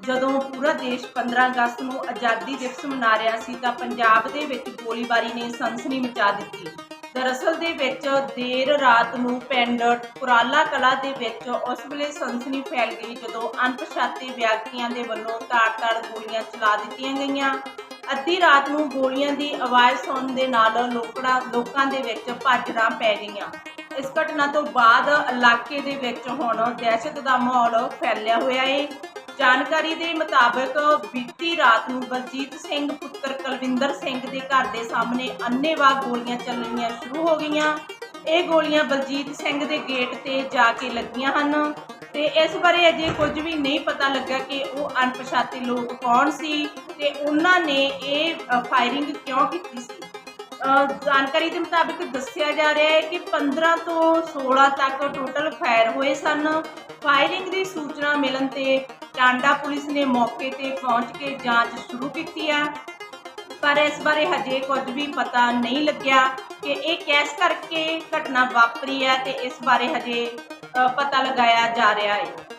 ਜਦੋਂ ਪੂਰਾ ਦੇਸ਼ 15 ਅਗਸਤ ਨੂੰ ਆਜ਼ਾਦੀ ਦਿਵਸ ਮਨਾ ਰਿਹਾ ਸੀ ਤਾਂ ਪੰਜਾਬ ਦੇ ਵਿੱਚ ਗੋਲੀਬਾਰੀ ਨੇ ਸਨਸਨੀ ਮਚਾ ਦਿੱਤੀ। ਦਰਅਸਲ ਦੇ ਵਿੱਚ ਦੇਰ ਰਾਤ ਨੂੰ ਪਿੰਡ ਕੁਰਾਲਾ ਕਲਾ ਦੇ ਵਿੱਚ ਉਸ ਵੇਲੇ ਸਨਸਨੀ ਫੈਲ ਗਈ ਜਦੋਂ ਅਣਪਛਾਤੇ ਵਿਅਕਤੀਆਂ ਦੇ ਵੱਲੋਂ ਤਾੜ-ਤਾੜ ਗੋਲੀਆਂ ਚਲਾ ਦਿੱਤੀਆਂ ਗਈਆਂ। ਅੱਧੀ ਰਾਤ ਨੂੰ ਗੋਲੀਆਂ ਦੀ ਆਵਾਜ਼ ਸੁਣਨ ਦੇ ਨਾਲ ਲੋਕੜਾ, ਲੋਕਾਂ ਦੇ ਵਿੱਚ ਭੱਜਣਾ ਪੈ ਗਈਆਂ। ਇਸ ਘਟਨਾ ਤੋਂ ਬਾਅਦ ਇਲਾਕੇ ਦੇ ਵਿੱਚ ਹੁਣ ਦਹਿਸ਼ਤ ਦਾ ਮਾਹੌਲ ਫੈਲਿਆ ਹੋਇਆ ਹੈ ਜਾਣਕਾਰੀ ਦੇ ਮੁਤਾਬਕ ਬੀਤੀ ਰਾਤ ਨੂੰ ਬਲਜੀਤ ਸਿੰਘ, ਪੁੱਤਰ ਕੁਲਵਿੰਦਰ ਸਿੰਘ ਦੇ ਘਰ ਦੇ ਸਾਹਮਣੇ ਅੰਨ੍ਹੇਵਾਹ ਗੋਲੀਆਂ ਚੱਲਣੀਆਂ ਸ਼ੁਰੂ ਹੋ ਗਈਆਂ। ਇਹ ਗੋਲੀਆਂ ਬਲਜੀਤ ਸਿੰਘ ਦੇ ਗੇਟ ਤੇ ਜਾ ਕੇ ਲੱਗੀਆਂ ਹਨ ਤੇ ਇਸ ਬਾਰੇ ਅਜੇ ਕੁਝ ਵੀ ਨਹੀਂ ਪਤਾ ਲੱਗਾ ਕਿ ਉਹ ਅਣਪਛਾਤੇ ਲੋਕ ਕੌਣ ਸੀ ਤੇ ਉਹਨਾਂ ਨੇ ਇਹ ਫਾਇਰਿੰਗ ਕਿਉਂ ਕੀਤੀ ਸੀ। ਜਾਣਕਾਰੀ ਦੇ ਮੁਤਾਬਿਕ ਦੱਸਿਆ ਜਾ ਰਿਹਾ ਹੈ ਕਿ 15 ਤੋਂ 16 ਤੱਕ ਟੋਟਲ ਫਾਇਰ ਹੋਏ ਸਨ। ਫਾਇਰਿੰਗ ਦੀ ਸੂਚਨਾ ਮਿਲਣ ਤੇ ਟਾਂਡਾ ਪੁਲਿਸ ਨੇ ਮੌਕੇ ਤੇ ਪਹੁੰਚ ਕੇ ਜਾਂਚ ਸ਼ੁਰੂ ਕੀਤੀ ਹੈ ਪਰ ਇਸ ਬਾਰੇ ਹਜੇ ਕੁਝ ਵੀ ਪਤਾ ਨਹੀਂ ਲੱਗਿਆ ਕਿ ਇਹ ਕੈਸ ਕਰਕੇ ਘਟਨਾ ਵਾਪਰੀ ਹੈ ਤੇ ਇਸ ਬਾਰੇ ਹਜੇ ਪਤਾ ਲਗਾਇਆ ਜਾ ਰਿਹਾ ਹੈ।